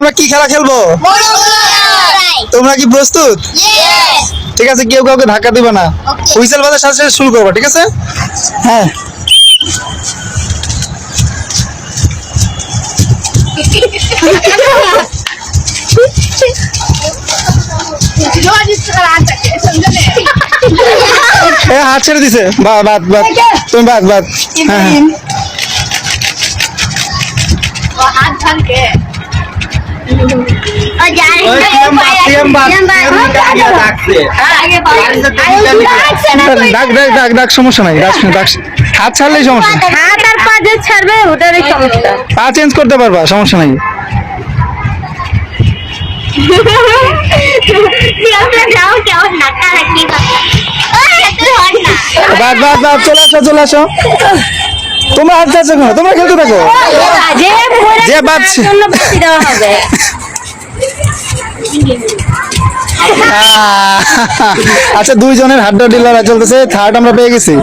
আমরা কি খেলা খেলব? তোমরা কি প্রস্তুত? ঠিক আছে কেউ কাউকে ধাক্কা দিবে না। হুইসেল বাজার সাথে সাথে শুরু করব ঠিক আছে? হ্যাঁ। হাত ছেড়ে দিছে। বা বাদ বাদ তুমি বাদ বাদ হ্যাঁ হ্যাঁ। হাত ডাক ডাক ডাক ডাক সমস্যা নাই ডাক ডাক হাত ছাড়লেই সমস্যা হাত আর পা যে ছাড়বে ওটারই সমস্যা। পা চেঞ্জ করতে পারবা সমস্যা নাই। বাদ বাদ বাদ চলে আসো চলে আসো। তোমরা হাত যাচ্ছ তোমরা খেলতে থাকো। জন্য বেশি দেওয়া হবে। আচ্ছা দুইজনের হাড্ডা ডিলার চলতেছে থার্ড আমরা পেয়ে গেছি।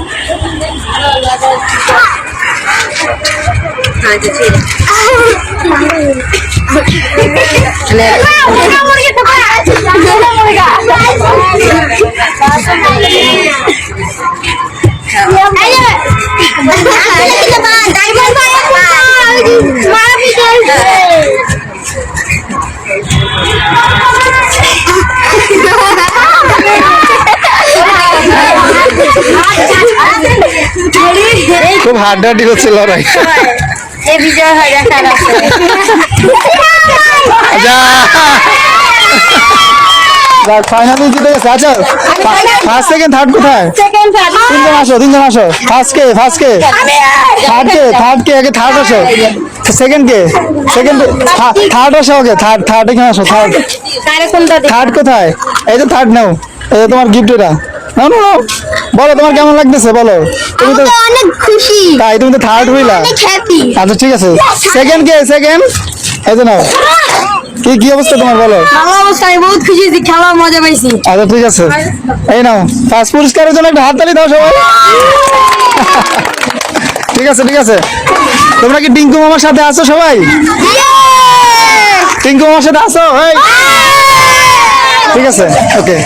খুব হাড্ডাহাড্ডি হচ্ছে লড়াই। ফাইনালি জিতে গেছে। আচ্ছা ফার্স্ট সেকেন্ড থার্ড কোথায়? তিনজন আসো তিনজন আসো। ফার্স্ট কে ফার্স্ট কে? থার্ড কে থার্ড কে? আগে থার্ড আসো। সেকেন্ড কে? সেকেন্ড থার্ড আসো আগে। থার্ড থার্ড এখানে আসো থার্ড থার্ড কোথায়? এই তো থার্ড নাও। এই তোমার গিফট এটা। নাও নাও। বলো তোমার কেমন লাগতেছে? বলো। তুমি তো অনেক খুশি। তাই তুমি তো থার্ড হইলা অনেক হ্যাপি আচ্ছা ঠিক আছে। সেকেন্ড কে সেকেন্ড এই তো নাও। কি কি অবস্থা তোমার? বলো। ভালো অবস্থা আমি বহুত খুশি হয়েছি খেলা মজা পাইছি। আচ্ছা ঠিক আছে। এই নাও ফার্স্ট পুরস্কারের জন্য একটা হাততালি দাও সবাই। ঠিক আছে ঠিক আছে। তোমরা কি টিঙ্কু মামার সাথে আছো সবাই? টিঙ্কু মামার সাথে আছো? এই। ঠিক আছে ওকে